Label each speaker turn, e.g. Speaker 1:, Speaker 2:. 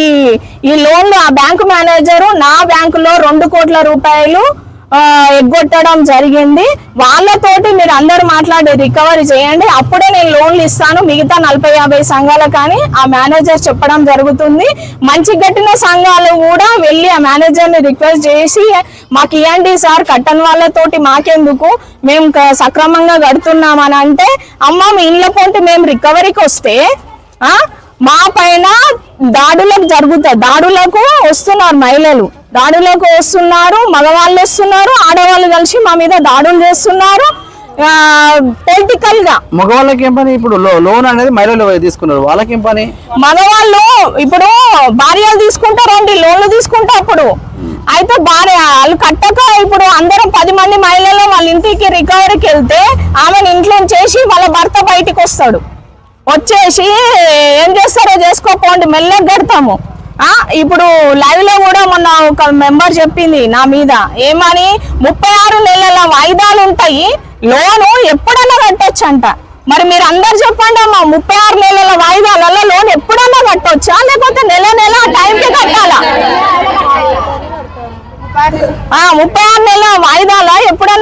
Speaker 1: ఈ ఈ లోన్లు ఆ బ్యాంకు మేనేజరు నా బ్యాంకులో రెండు కోట్ల రూపాయలు ఎగ్గొట్టడం జరిగింది. వాళ్ళతోటి మీరు అందరు మాట్లాడి రికవరీ చేయండి. అప్పుడే నేను లోన్లు ఇస్తాను. మిగతా నలభై యాభై సంఘాలు కానీ ఆ మేనేజర్ చెప్పడం జరుగుతుంది. మంచి కట్టిన సంఘాలు కూడా వెళ్ళి ఆ మేనేజర్ని రిక్వెస్ట్ చేసి మాకు ఇవ్వండి సార్ కట్టన్ వాళ్ళతోటి మాకెందుకు? మేము సక్రమంగా కడుతున్నామని అంటే అమ్మ మీ ఇంట్లో పోటీ మేము రికవరీకి వస్తే ఆ దాడులకు జరుగుతాయి. దాడులకు వస్తున్నారు మహిళలు. దాడులకు వస్తున్నారు మగవాళ్ళు వస్తున్నారు ఆడవాళ్ళు కలిసి మా మీద దాడులు చేస్తున్నారు. పొలిటికల్గా
Speaker 2: మగవాళ్ళకి ఏం పని? ఇప్పుడు లోన్ అనేది మహిళలు తీసుకున్నారు. వాళ్ళకి ఏం పని?
Speaker 1: మగవాళ్ళు ఇప్పుడు భార్యలు తీసుకుంటారండి లోన్లు తీసుకుంటా అప్పుడు. అయితే భార్య వాళ్ళు కట్టక ఇప్పుడు అందరం పది మంది మహిళలు వాళ్ళ ఇంటికి రికవరీకి వెళ్తే ఆమెను ఇంట్లో చేసి వాళ్ళ భర్త బయటికి వస్తాడు. వచ్చేసి ఏం చేస్తారో చేసుకోపోండి మెల్లగా కడతాము. ఇప్పుడు లైవ్లో కూడా మొన్న ఒక మెంబర్ చెప్పింది నా మీద. ఏమని? ముప్పై ఆరు నెలల వాయిదాలు ఉంటాయి లోను ఎప్పుడన్నా కట్టొచ్చు అంట మరి మీరు అందరు చెప్పండి అమ్మా ముప్పై ఆరు నెలల వాయిదాలలో లోన్ ఎప్పుడన్నా కట్టొచ్చా? లేకపోతే నెల నెల టైంకి కట్టాలా? ముప్పై ఆరు నెలల వాయిదాల ఎప్పుడన్నా